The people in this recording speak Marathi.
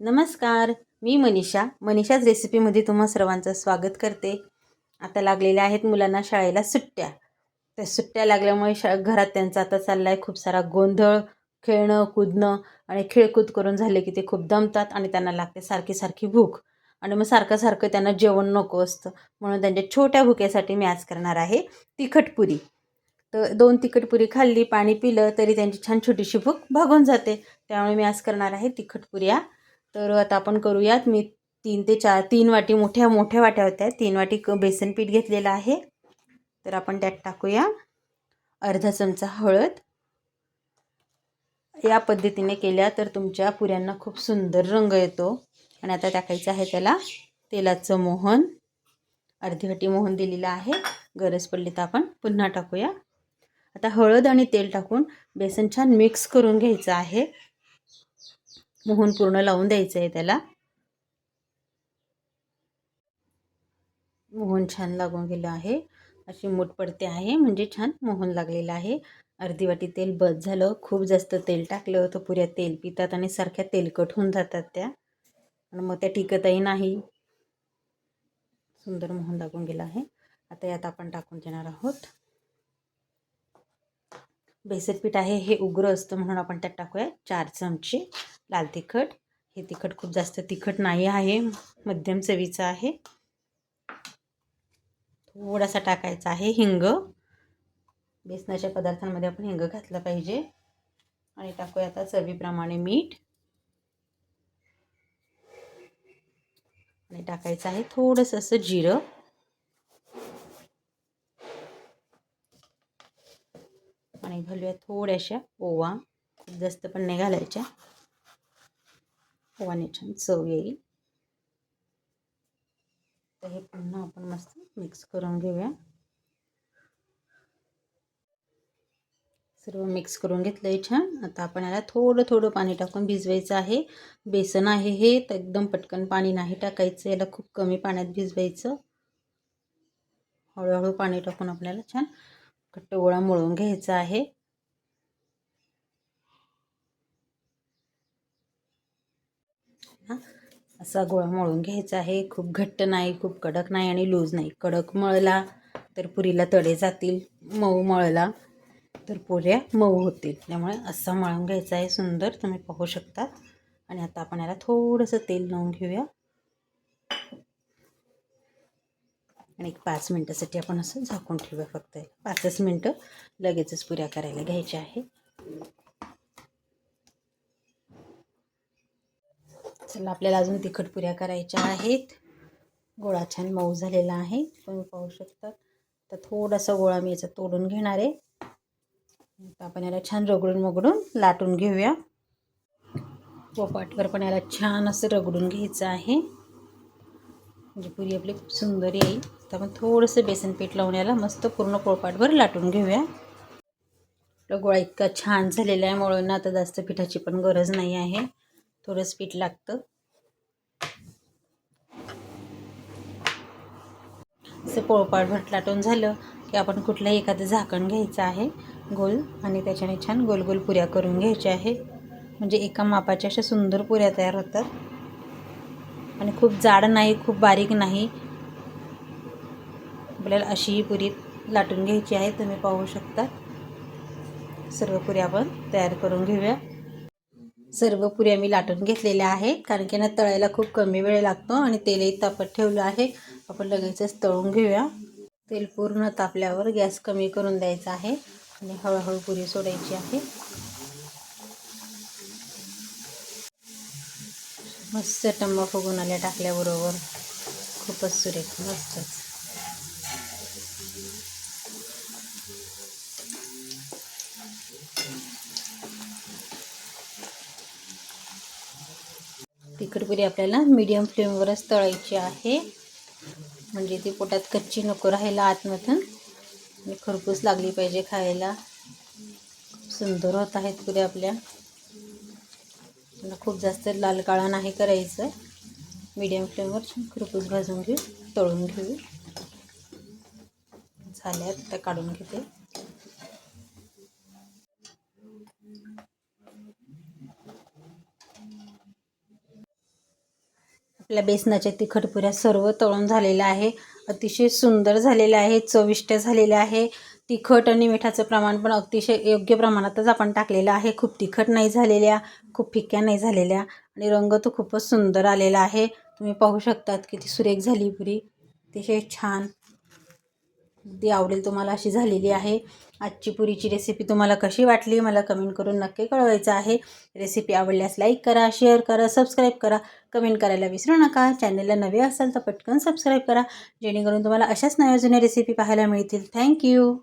नमस्कार मी मनीषा. मनीषाच रेसिपीमध्ये तुम्हा सर्वांचं स्वागत करते. आता लागलेल्या आहेत मुलांना शाळेला सुट्ट्या. त्या सुट्ट्या लागल्यामुळे शा घरात त्यांचा आता चालला आहे खूप सारा गोंधळ खेळणं कुदणं आणि खेळकूद करून झाले की ते खूप दमतात आणि त्यांना लागते सारखी सारखी भूक. आणि मग सारखं सारखं त्यांना जेवण नको असतं. म्हणून त्यांच्या छोट्या भुकेसाठी मी आज करणार आहे तिखटपुरी तर दोन तिखटपुरी खाल्ली पाणी पिलं तरी त्यांची छान छोटीशी भूक भागून जाते. त्यामुळे मी आज करणार आहे तिखटपुऱ्या तर आता आपण करूयात. मी तीन ते चार तीन वाटी मोठ्या मोठ्या वाट्या होत्या. तीन वाटी क बेसन पीठ घेतलेलं आहे. तर आपण त्यात टाकूया. अर्धा चमचा हळद. या पद्धतीने केल्या तर तुमच्या पुऱ्यांना खूप सुंदर रंग येतो. आणि आता टाकायचं आहे त्याला तेलाचं मोहन. अर्धी वाटी मोहन दिलेलं आहे. गरज पडली तर आपण पुन्हा टाकूया. आता हळद आणि तेल टाकून बेसन छान मिक्स करून घ्यायचं आहे. मोहन पूर्ण लावून द्यायचं आहे त्याला. मोहन छान लागून गेलं आहे. अशी मूठ पडते आहे म्हणजे छान मोहन लागलेलं आहे. अर्धी वाटी तेल बस झालं. खूप जास्त तेल टाकलं होतं. पुऱ्या तेल पितात आणि सारख्या तेलकट होऊन जातात त्या. आणि मग त्या टिकतही नाही. सुंदर मोहन लागून गेलं आहे. आता यात आपण टाकून देणार आहोत. बेसन पीठ आहे हे उग्र असतं म्हणून आपण त्यात टाकूया. चार चमचे. लाल तिखट. हे तिखट खूप जास्त तिखट नाही आहे. मध्यम चवीचं आहे. थोडासा टाकायचा आहे हिंग. बेसनाच्या पदार्थांमध्ये आपण हिंग घातलं पाहिजे. आणि टाकूया आता चवीप्रमाणे मीठ. आणि टाकायचं आहे थोडंसं असं जिरं. आणि घालूया थोड्याशा ओवा. खूप जास्त पण नाही घालायच्या. ओवाने छान चव येईल. तर हे पुन्हा आपण मस्त मिक्स करून घेऊया. सर्व मिक्स करून घेतलं आहे छान. आता आपण याला थोडं थोडं पाणी टाकून भिजवायचं आहे. बेसन आहे हे तर एकदम पटकन पाणी नाही टाकायचं. याला खूप कमी पाण्यात भिजवायचं. हळूहळू पाणी टाकून आपल्याला छान घट्ट गोळा मळून घ्यायचा आहे. असा गोळा मळून घ्यायचा आहे. खूप घट्ट नाही खूप कडक नाही आणि लूज नाही. कडक मळला तर पुरीला तडे जातील मऊ मळला तर पुऱ्या मऊ होतील. त्यामुळे असा मळून घ्यायचा आहे. सुंदर तुम्ही पाहू शकता आणि आता आपण याला थोडंसं तेल लावून घेऊया. आणि एक पाच मिनटासाठी आपण असं झाकून ठेवूया फक्त. पाचच मिनटं लगेचच पुऱ्या करायला घ्यायच्या आहे. चला आपल्याला अजून तिखट पुऱ्या करायच्या आहेत. गोळा छान मऊ झालेला आहे. तुम्ही पाहू शकता. तर थोडासा गोळा मी याचा तोडून घेणार आहे. तर आपण याला छान रगडून मगडून लाटून घेऊया. पोपाटवर पण याला छान असं रगडून घ्यायचं आहे. म्हणजे पुरी आपली खूप सुंदर येईल. तर आपण थोडंसं बेसन पीठ लावून याला मस्त पूर्ण पोळपाटभर लाटून घेऊया. आपला गोळा इतका छान झालेला आहे. म्हणून आता जास्त पिठाची पण गरज नाही आहे. थोडंच पीठ लागतं. असं पोळपाटभर लाटून झालं की आपण कुठलंही एखादं झाकण घ्यायचं आहे गोल आणि त्याच्याने छान गोल गोल पुऱ्या करून घ्यायच्या आहे. म्हणजे एका मापाच्या अशा सुंदर पुऱ्या तयार होतात. आणि खूप जाड नाही खूप बारीक नाही. आपल्याला अशी ही पुरी लाटून घ्यायची आहे तुम्ही पाहू शकता. सर्व पुऱ्या आपण तयार करून घेऊया. सर्व पुऱ्या मी लाटून घेतलेल्या आहे. कारण की ना तळायला खूप कमी वेळ लागतो आणि तेलही तापत ठेवलं आहे. आपण लगेचच तळून घेऊया. तेल पूर्ण तापल्यावर गॅस कमी करून द्यायचा आहे आणि हळूहळू पुरी सोडायची आहे. मस्त टंबा फुगून आल्या टाकल्याबरोबर. खूपच सुरेख मस्तच. तिखटपुरी आपल्याला मीडियम फ्लेमवरच तळायची आहे. म्हणजे ती पोटात कच्ची नको राहायला आतमधून. आणि खरपूस लागली पाहिजे खायला. सुंदर होत आहेत पुऱ्या आपल्या. खूप जास्त लाल काळा नाही करायचं. मीडियम फ्लेमवर खरपूस भाजून घेऊ तळून घेऊ. झाल्यात त्या काढून घेते. आपल्या बेसनाच्या तिखटपुऱ्या सर्व तळून झालेलं आहे. अतिशय सुंदर झालेलं आहे चविष्ट झालेलं आहे. तिखट आणि मिठाचं प्रमाण पण अतिशय योग्य प्रमाणातच आपण टाकलेलं आहे. खूप तिखट नाही झालेल्या खूप फिक्या नाही झालेल्या आणि रंग तर खूपच सुंदर आलेला आहे. तुम्ही पाहू शकतात किती सुरेख झाली पुरी. अतिशय छान अगदी आवडेल तुम्हाला अशी झालेली आहे. आजची पुरीची रेसिपी तुम्हाला कशी वाटली मला कमेंट करून नक्की कळवायचं आहे. रेसिपी आवडल्यास लाईक करा शेअर करा सबस्क्राईब करा. कमेंट करायला विसरू नका. चॅनलला नवे असाल तर पटकन सबस्क्राईब करा. जेणेकरून तुम्हाला अशाच नव्या जुन्या रेसिपी पाहायला मिळतील. थँक्यू